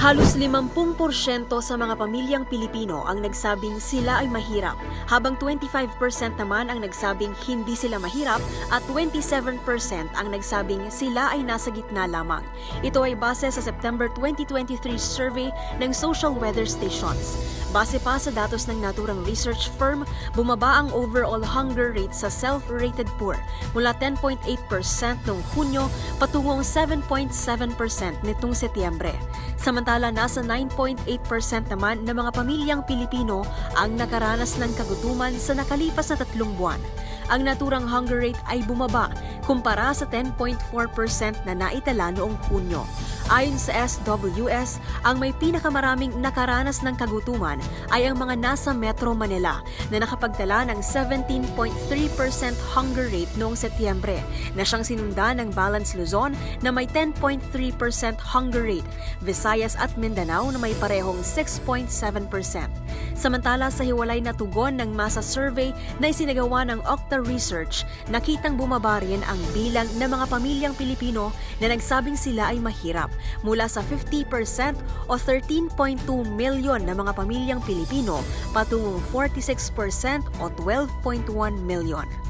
Halos 50% sa mga pamilyang Pilipino ang nagsabing sila ay mahirap, habang 25% naman ang nagsabing hindi sila mahirap at 27% ang nagsabing sila ay nasa gitna lamang. Ito ay base sa September 2023 survey ng Social Weather Stations. Base pa sa datos ng naturang research firm, bumaba ang overall hunger rate sa self-rated poor mula 10.8% noong Hunyo patungong 7.7% nitong Setyembre. Samantala, nasa 9.8% naman ng mga pamilyang Pilipino ang nakaranas ng kagutuman sa nakalipas na tatlong buwan. Ang naturang hunger rate ay bumaba kumpara sa 10.4% na naitala noong Hunyo. Ayon sa SWS, ang may pinakamaraming nakaranas ng kagutuman ay ang mga nasa Metro Manila na nakapagtala ng 17.3% hunger rate noong Setyembre na siyang sinundan ng Balance Luzon na may 10.3% hunger rate, Visayas at Mindanao na may parehong 6.7%. Samantala sa hiwalay na tugon ng masa survey na isinagawa ng Okta Research, nakitang bumaba rin ang bilang ng mga pamilyang Pilipino na nagsabing sila ay mahirap mula sa 50% o 13.2 milyon na mga pamilyang Pilipino patungong 46% o 12.1 milyon.